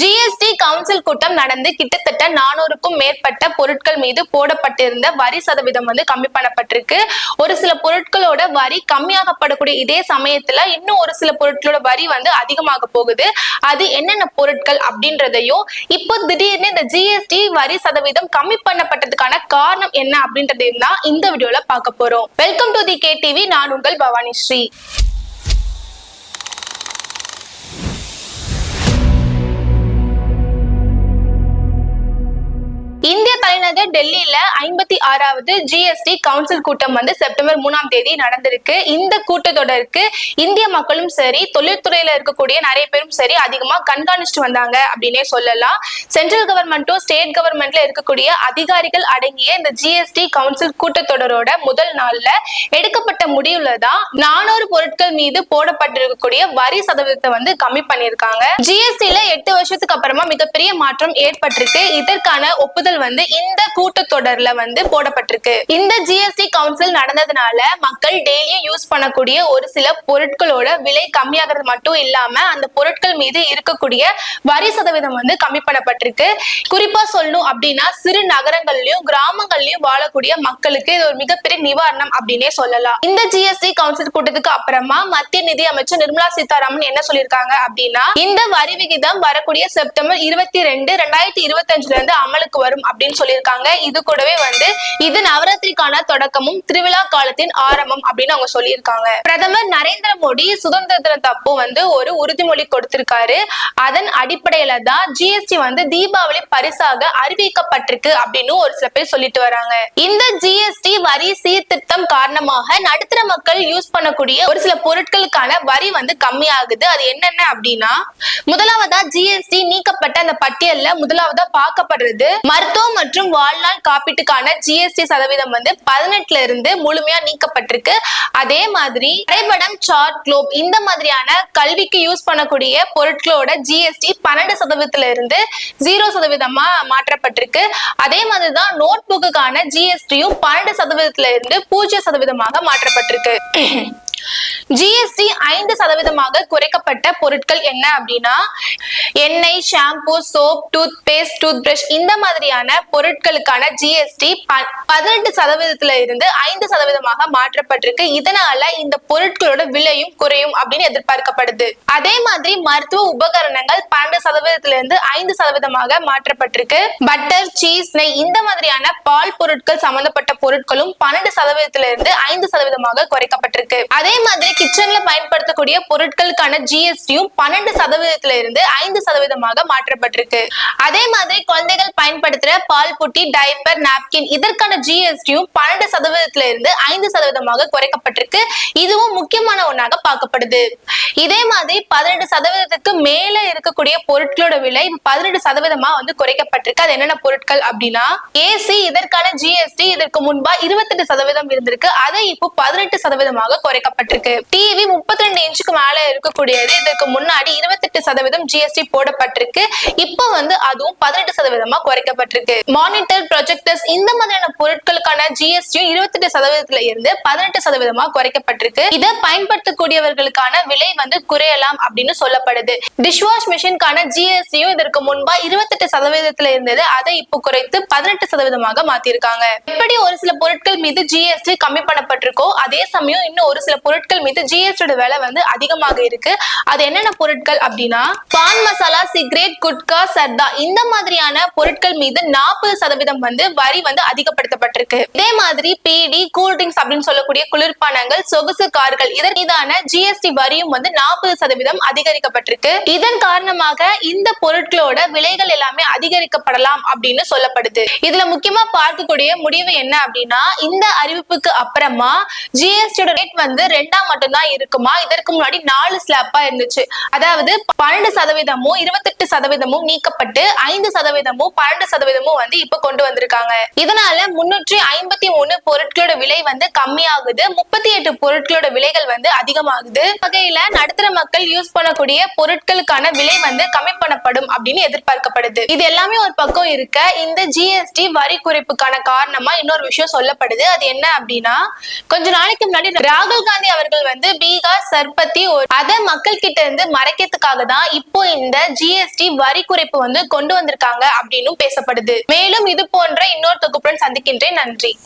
GST council கூட்டம் நடந்து கிட்டத்தட்ட நானூறுக்கும் மேற்பட்ட பொருட்கள் மீது போடப்பட்டிருந்த வரி சதவீதம் வந்து கம்மி பண்ணப்பட்டிருக்கு. ஒரு சில பொருட்களோட வரி கம்மியாகப்படக்கூடிய இதே சமயத்துல இன்னும் ஒரு சில பொருட்களோட வரி வந்து அதிகமாக போகுது. அது என்னென்ன பொருட்கள் அப்படின்றதையும் இப்போ திடீர்னு இந்த ஜிஎஸ்டி வரி சதவீதம் கம்மி பண்ணப்பட்டதுக்கான காரணம் என்ன அப்படின்றதையும் தான் இந்த வீடியோல பார்க்க போறோம். Welcome to the K TV நான் உங்கள் பவானி ஸ்ரீ இந்திய தலைநகர் டெல்லியில ஐம்பத்தி ஆறாவது ஜிஎஸ்டி கவுன்சில் கூட்டம் வந்து செப்டம்பர் மூணாம் தேதி நடந்திருக்கு. இந்த கூட்டத்தொடருக்கு இந்திய மக்களும் சரி தொழில்துறையில இருக்கக்கூடிய நிறைய பேரும் சரி அதிகமா கண்காணிச்சுட்டு வந்தாங்க அப்படின்னே சொல்லலாம். சென்ட்ரல் கவர்மெண்ட்டும் ஸ்டேட் கவர்மெண்ட்ல இருக்கக்கூடிய அதிகாரிகள் அடங்கிய இந்த ஜிஎஸ்டி கவுன்சில் கூட்டத்தொடரோட முதல் நாள்ல எடுக்கப்பட்ட முடிவுல தான் நானூறு பொருட்கள் மீது போடப்பட்டிருக்கக்கூடிய வரி சதவீதத்தை வந்து கம்மி பண்ணியிருக்காங்க. ஜிஎஸ்டில எட்டு வருஷத்துக்கு அப்புறமா மிகப்பெரிய மாற்றம் ஏற்பட்டிருக்கு. இதற்கான ஒப்புதல் வந்து இந்த கூட்டத்தொடர்ல வந்து போடப்பட்டிருக்கு. இந்த ஜிஎஸ்டி கவுன்சில் நடந்ததுனால மக்கள் டெய்லியும் யூஸ் பண்ணக்கூடிய ஒரு சில பொருட்களோட விலை கம்மியாகிறது மட்டும் இல்லாம அந்த பொருட்கள் மீது இருக்கக்கூடிய வரி சதவீதம் வந்து கம்மி பண்ணப்பட்டிருக்கு. குறிப்பா சொல்லணும் அப்படின்னா சிறு நகரங்கள்லயும் கிராமங்கள்லயும் வாழக்கூடிய மக்களுக்கு இது ஒரு மிகப்பெரிய நிவாரணம் அப்படின்னே சொல்லலாம். இந்த ஜிஎஸ்டி கவுன்சில் கூட்டத்துக்கு அப்புறமா மத்திய நிதி அமைச்சர் நிர்மலா சீதாராமன் என்ன சொல்லியிருக்காங்க அப்படின்னா இந்த வரி விகிதம் வரக்கூடிய செப்டம்பர் இருபத்தி ரெண்டு ரெண்டாயிரத்தி இருபத்தி அஞ்சுல இருந்து அமலுக்கு வரும் அப்படின்னு சொல்லியிருக்காங்க. இது கூடவே வந்து இது நவராத்திரிக்கான தொடக்கமும் திருவிழா காலத்தின் ஆரம்பம் அப்படின்னு அவங்க சொல்லியிருக்காங்க. பிரதமர் நரேந்திர மோடி சுதந்திர தினத்தப்போ வந்து ஒரு உறுதிமொழி கொடுத்திருக்காரு. அதன் அடிப்படையில தான் ஜிஎஸ்டி வந்து தீபாவளி பரிசாக அறிவிக்கப்பட்டிருக்கு அப்படின்னு ஒரு சில பேர் சொல்லிட்டு வராங்க. இந்த ஜிஎஸ்டி வரி சீர்திருத்தம் காரணமாக நடுத்தர மக்கள் யூஸ் பண்ணக்கூடிய ஒரு சில பொருட்களுக்கான வரி வந்து கம்மியாகுது. அது என்னென்ன அப்படின்னா முதலாவதா ஜிஎஸ்டி நீக்கப்பட்ட அந்த பட்டியல்ல முதலாவதா பார்க்கப்படுறது மருத்துவம் மற்றும் வாழ்நாள் காப்பீட்டுக்கான ஜிஎஸ்டி சதவீதம் வந்து பதினெட்டுல இருந்து முழுமையா நீக்கப்பட்டிருக்கு. அதே மாதிரி வரைபடம் சார்ட் குளோப் இந்த மாதிரியான கல்விக்கு யூஸ் பண்ணக்கூடிய பொருட்களோட ஜிஎஸ்டி பன்னெண்டு சதவீதத்துல இருந்து ஜீரோ சதவீதமா மாற்றப்பட்டிருக்கு. அதே மாதிரிதான் நோட் புக்குக்கான ஜிஎஸ்டியும் பன்னெண்டு சதவீதத்துல இருந்து பூஜ்ஜிய சதவீதமாக மாற்றப்பட்டிருக்கு. ஜிஎஸ்டி ஐந்து சதவீதமாக குறைக்கப்பட்ட பொருட்கள் என்ன அப்படின்னா எண்ணெய் shampoo soap toothpaste toothbrush இந்த மாதிரியான பொருட்களுக்கான ஜிஎஸ்டி பதினெட்டு சதவீதத்துல இருந்து ஐந்து சதவீதமாக மாற்றப்பட்டிருக்கு. இதனால இந்த பொருட்களோட விலையும் குறையும் அப்படின்னு எதிர்பார்க்கப்படுது. அதே மாதிரி மருத்துவ உபகரணங்கள் பன்னெண்டு சதவீதத்துல இருந்து ஐந்து சதவீதமாக மாற்றப்பட்டிருக்கு. பட்டர் சீஸ் நெய் இந்த மாதிரியான பால் பொருட்கள் சம்பந்தப்பட்ட பொருட்களும் பன்னெண்டு சதவீதத்துல இருந்து ஐந்து சதவீதமாக குறைக்கப்பட்டிருக்கு. அதே மாதிரி கிச்சன்ல பயன்படுத்தக்கூடிய பொருட்களுக்கான ஜிஎஸ்டியும் பன்னெண்டு சதவீதத்துல இருந்து ஐந்து சதவீதமாக மாற்றப்பட்டிருக்கு. அதே மாதிரி குழந்தைகள் பயன்படுத்துற பால் புட்டி டைப்பர் நாப்கின் இதற்கான ஜிஎஸ்டியும் பன்னெண்டு சதவீதத்துல இருந்து ஐந்து சதவீதமாக குறைக்கப்பட்டிருக்கு. இதுவும் முக்கியமான ஒன்றாக பார்க்கப்படுது. இதே மாதிரி பதினெட்டு சதவீதத்துக்கு மேல இருக்கக்கூடிய பொருட்களோட விலை பதினெட்டு சதவீதமா வந்து குறைக்கப்பட்டிருக்கு. அது என்னென்ன பொருட்கள் அப்படின்னா ஏசி இதற்கான ஜிஎஸ்டி இதற்கு முன்பா இருபத்தெட்டு சதவீதம் இருந்திருக்கு. அதை இப்போ பதினெட்டு சதவீதமாக குறைக்கப்பட்டிருக்கு. டிவி முப்பத்தி ரெண்டு இன்ச்சுக்கு மேல இருக்கக்கூடியது. இதற்கு முன்னாடி இருபத்தெட்டு சதவீதம் ஜிஎஸ்டி போடப்பட்டிருக்கு. இப்போ வந்து அதுவும் பதினெட்டு சதவீதமா குறைக்கப்பட்டிருக்கு. மானிட்டர் ப்ரொஜெக்டர்ஸ் இந்த மாதிரியான பொருட்களுக்கான ஜிஎஸ்டியும் இருபத்தெட்டு சதவீதத்துல இருந்து பதினெட்டு சதவீதமா குறைக்கப்பட்டிருக்கு. இதை பயன்படுத்தக்கூடியவர்களுக்கான விலை வந்து குறையலாம் அப்படின்னு சொல்லப்படுது. டிஷ்வாஷ் மிஷினுக்கான ஜிஎஸ்டியும் இதற்கு முன்பா இருபத்தெட்டு சதவீதத்துல இருந்தது. அதை இப்போ குறைத்து பதினெட்டு சதவீதமாக மாத்திருக்காங்க. எப்படி ஒரு சில பொருட்கள் மீது ஜிஎஸ்டி கம்மி பண்ணப்பட்டிருக்கோ அதே சமயம் இன்னும் ஒரு சில பொருட்கள் மீது ஜிஎஸ்டியோட விலை வந்து அதிகமாக இருக்கு. அது என்னென்ன பொருட்கள் அப்படின்னா பான் மசாலா கிரேட் குட்கா சர்தா இந்த மாதிரியான பொருட்கள் மீது நாற்பது சதவீதம் வந்து வரி வந்து அதிகப்படுத்தப்பட்டிருக்கு. இதே மாதிரி பீடி கூல் ட்ரிங்க்ஸ் அப்படின்னு சொல்லக்கூடிய குளிர்பானங்கள் சொகுசு கார்கள் இதன் மீதான ஜிஎஸ்டி வரியும் வந்து நாற்பது சதவீதம் அதிகரிக்கப்பட்டிருக்கு. இதன் காரணமாக இந்த பொருட்களோட விலைகள் எல்லாமே அதிகரிக்கப்படலாம் அப்படின்னு சொல்லப்படுது. இதுல முக்கியமா பார்க்கக்கூடிய முடிவு என்ன அப்படின்னா இந்த அறிவிப்புக்கு அப்புறமா ஜிஎஸ்டியோட ரேட் வந்து ரெண்டா மட்டும்தான் இருக்குமா? இதற்கு முன்னாடி நாலு ஸ்லாப்பா இருந்துச்சு. அதாவது பன்னெண்டு சதவீதமும் இருபத்தி எட்டு சதவீதமும் நீக்கப்பட்டு ஐந்து சதவீதமும் பன்னெண்டு சதவீதமும் வந்து இப்ப கொண்டு வந்திருக்காங்க. இதனால முன்னூற்றி ஐம்பத்தி மூணு பொருட்களோட விலை வந்து கம்மியாகுது. முப்பத்தி எட்டு பொருட்களோட விலைகள் வந்து அதிகமாகுது. வகையில நடுத்தர மக்கள் யூஸ் பண்ணக்கூடிய பொருட்களுக்கான விலை வந்து கம்மி பண்ணப்படும் அப்படின்னு எதிர்பார்க்கப்படுது. இது எல்லாமே ஒரு பக்கம் இருக்க இந்த ஜிஎஸ்டி வரி குறைப்புக்கான காரணமா இன்னொரு விஷயம் சொல்லப்படுது. அது என்ன அப்படின்னா கொஞ்ச நாளைக்கு முன்னாடி ராகுல் காந்தி அவர்கள் வந்து பீகார் சர்பத்தி அத மக்கள் கிட்ட இருந்து மறைக்கிறதுக்காக தான் இப்போ இந்த ஜிஎஸ்டி வரி குறைப்பு வந்து கொண்டு வந்திருக்காங்க அப்படின்னு பேசப்படுது. மேலும் இது போன்ற இன்னொரு தொகுப்புடன் சந்திக்கின்றேன். நன்றி.